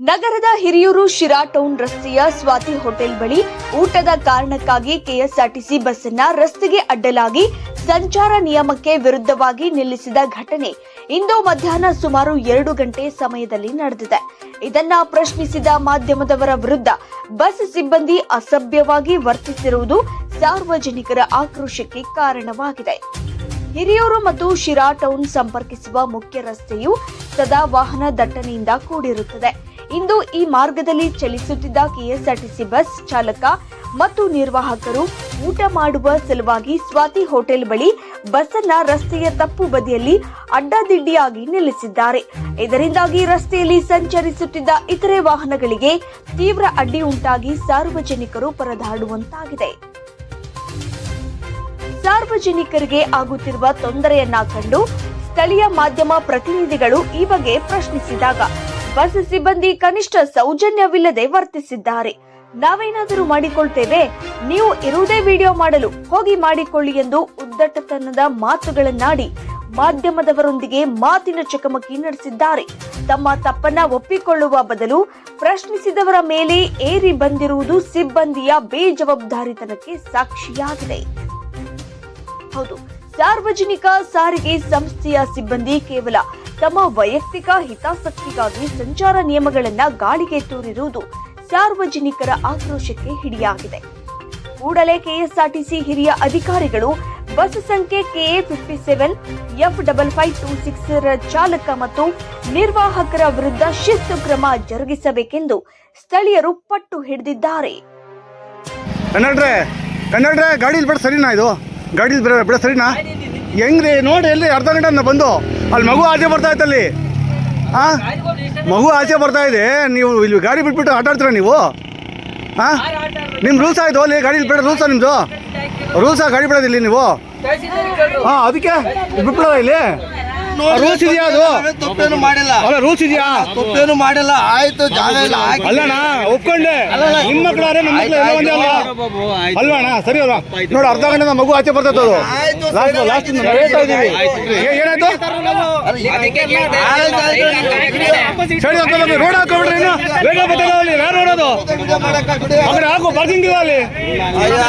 ನಗರದ ಹಿರಿಯೂರು ಶಿರಾ ಟೌನ್ ರಸ್ತೆಯ ಸ್ವಾತಿ ಹೋಟೆಲ್ ಬಳಿ ಊಟದ ಕಾರಣಕ್ಕಾಗಿ ಕೆಎಸ್ಆರ್ಟಿಸಿ ಬಸ್ ಅನ್ನ ರಸ್ತೆಗೆ ಅಡ್ಡಲಾಗಿ ಸಂಚಾರ ನಿಯಮಕ್ಕೆ ವಿರುದ್ಧವಾಗಿ ನಿಲ್ಲಿಸಿದ ಘಟನೆ ಇಂದು ಮಧ್ಯಾಹ್ನ ಸುಮಾರು ಎರಡು ಗಂಟೆ ಸಮಯದಲ್ಲಿ ನಡೆದಿದೆ. ಇದನ್ನ ಪ್ರಶ್ನಿಸಿದ ಮಾಧ್ಯಮದವರ ವಿರುದ್ಧ ಬಸ್ ಸಿಬ್ಬಂದಿ ಅಸಭ್ಯವಾಗಿ ವರ್ತಿಸಿರುವುದು ಸಾರ್ವಜನಿಕರ ಆಕ್ರೋಶಕ್ಕೆ ಕಾರಣವಾಗಿದೆ. ಹಿರಿಯೂರು ಮತ್ತು ಶಿರಾ ಟೌನ್ ಸಂಪರ್ಕಿಸುವ ಮುಖ್ಯ ರಸ್ತೆಯು ಸದಾ ವಾಹನ ದಟ್ಟಣೆಯಿಂದ ಕೂಡಿರುತ್ತದೆ. ಇಂದು ಈ ಮಾರ್ಗದಲ್ಲಿ ಚಲಿಸುತ್ತಿದ್ದ ಕೆಎಸ್ಆರ್ಟಿಸಿ ಬಸ್ ಚಾಲಕ ಮತ್ತು ನಿರ್ವಾಹಕರು ಊಟ ಮಾಡುವ ಸಲುವಾಗಿ ಸ್ವಾತಿ ಹೋಟೆಲ್ ಬಳಿ ಬಸ್ಸನ್ನ ರಸ್ತೆಯ ತಪ್ಪು ಬದಿಯಲ್ಲಿ ಅಡ್ಡಾದಿಡ್ಡಿಯಾಗಿ ನಿಲ್ಲಿಸಿದ್ದಾರೆ. ಇದರಿಂದಾಗಿ ರಸ್ತೆಯಲ್ಲಿ ಸಂಚರಿಸುತ್ತಿದ್ದ ಇತರೆ ವಾಹನಗಳಿಗೆ ತೀವ್ರ ಅಡ್ಡಿ ಉಂಟಾಗಿ ಸಾರ್ವಜನಿಕರು ಪರದಾಡುವಂತಾಗಿದೆ. ಸಾರ್ವಜನಿಕರಿಗೆ ಆಗುತ್ತಿರುವ ತೊಂದರೆಯನ್ನ ಕಂಡು ಸ್ಥಳೀಯ ಮಾಧ್ಯಮ ಪ್ರತಿನಿಧಿಗಳು ಈ ಬಗ್ಗೆ ಪ್ರಶ್ನಿಸಿದಾಗ ಬಸ್ ಸಿಬ್ಬಂದಿ ಕನಿಷ್ಠ ಸೌಜನ್ಯವಿಲ್ಲದೆ ವರ್ತಿಸಿದ್ದಾರೆ. ನಾವೇನಾದರೂ ಮಾಡಿಕೊಳ್ತೇವೆ? ನೀವು ಇರುವುದೇ ವಿಡಿಯೋ ಮಾಡಲು ಹೋಗಿ ಮಾಡಿಕೊಳ್ಳಿ ಎಂದು ಉದ್ದಟತನದ ಮಾತುಗಳನ್ನಾಡಿ ಮಾಧ್ಯಮದವರೊಂದಿಗೆ ಮಾತಿನ ಚಕಮಕಿ ನಡೆಸಿದ್ದಾರೆ. ತಮ್ಮ ತಪ್ಪನ್ನ ಒಪ್ಪಿಕೊಳ್ಳುವ ಬದಲು ಪ್ರಶ್ನಿಸಿದವರ ಮೇಲೆ ಏರಿ ಬಂದಿರುವುದು ಸಿಬ್ಬಂದಿಯ ಬೇಜವಾಬ್ದಾರಿತನಕ್ಕೆ ಸಾಕ್ಷಿಯಾಗಿದೆ. ಹೌದು, ಸಾರ್ವಜನಿಕ ಸಾರಿಗೆ ಸಂಸ್ಥೆಯ ಸಿಬ್ಬಂದಿ ಕೇವಲ ತಮ್ಮ ವೈಯಕ್ತಿಕ ಹಿತಾಸಕ್ತಿಗಾಗಿ ಸಂಚಾರ ನಿಯಮಗಳನ್ನ ಗಾಳಿಗೆ ತೂರಿರುವುದು ಸಾರ್ವಜನಿಕರ ಆಕ್ರೋಶಕ್ಕೆ ಹಿಡಿಯಾಗಿದೆ. ಕೂಡಲೇ ಕೆಎಸ್ಆರ್ಟಿಸಿ ಹಿರಿಯ ಅಧಿಕಾರಿಗಳು ಬಸ್ ಸಂಖ್ಯೆ KA fifty seven, F double five two six ರ ಚಾಲಕ ಮತ್ತು ನಿರ್ವಾಹಕರ ವಿರುದ್ಧ ಶಿಸ್ತು ಕ್ರಮ ಜರುಗಿಸಬೇಕೆಂದು ಸ್ಥಳೀಯರು ಪಟ್ಟು ಹಿಡಿದಿದ್ದಾರೆ. ಗಾಡೀಲಿ ಬಿಡ ಸರಿನಾ ಇದು? ಗಾಡೀಲಿ ಬಿಡ ಸರಿನಾ? ಹೆಂಗ್ರಿ, ನೋಡಿ ಎಲ್ಲಿ ಅರ್ಧ ಗಂಟೆ ಬಂದು. ಅಲ್ಲಿ ಮಗು ಆಚೆ ಬರ್ತಾ ಇತ್ತಲ್ಲಿ ಹಾಂ ಮಗು ಆಚೆ ಬರ್ತಾ ಇದೆ. ನೀವು ಇಲ್ಲಿ ಗಾಡಿ ಬಿಟ್ಬಿಟ್ಟು ಆಟ ಆಡ್ತೀರಾ ನೀವು? ಹಾಂ ನಿಮ್ಮ ರೂಲ್ಸ್ ಆಯಿತು ಅಲ್ಲಿ ಗಾಡಿ ಬಿಡ ರೂಲ್ಸಾ ನಿಮ್ಮದು ರೂಲ್ಸಾ ಗಾಡಿ ಬಿಡೋದಿಲ್ಲ ನೀವು? ಹಾಂ ಅದಕ್ಕೆ? ಬಿಟ್ಬಿಡೋದ ಇಲ್ಲಿ? ರೂಲ್ಸ್ ಇದೆಯಾ ಅದು? ತಪ್ಪೇನು ಮಾಡಿಲ್ಲ. ಅಲ್ಲ ರೂಲ್ಸ್ ಇದೆಯಾ? ತಪ್ಪೇನು ಮಾಡಿಲ್ಲ. ಆಯ್ತು ಜಾಗ ಇಲ್ಲ ಹಾಕಿ. ಅಲ್ಲಣ್ಣ ಒಪ್ಕೊಂಡೆ. ನಿಮ್ಮ ಮಕ್ಕಳಾರೆ ನಮ್ಮ ಮಕ್ಕಳು ಎಲ್ಲ ಒಂದೇ ಅಲ್ಲ ಅಲ್ವಣ್ಣ ಸರಿ ಅಲ್ಲ ನೋಡಿ ಅರ್ಧ ಗಂಟೆ ನಮ್ಮ ಮಗು ಆಚೆ ಬರ್ತದ ಅದು. ಆಯ್ತು, ಲಾಸ್ಟ್ ಸರಿ, ಲಾಸ್ಟ್ ಹೇಳ್ತಾ ಸರಿ. ಏ- ಏನಾಯ್ತು? ಆಯ್ತು, ಆಯ್ತು. ಸರಿ ಅಂತ ನಮಗೆ ರೋಡ್ ಹಾಕೋಬಿಡ್ರಿ ಇನ್ನು. ಬೇಗ ಬರ್ತದೆ ಅಲ್ಲಿ. ಯಾರು ನೋಡೋದು? ವಿಡಿಯೋ ಮಾಡಕ್ಕೆ ಬಿಡಿ. ಹಾಕು ಪಾರ್ಕಿಂಗ್ ಇದೆ ಅಲ್ಲಿ. ಅಯ್ಯ.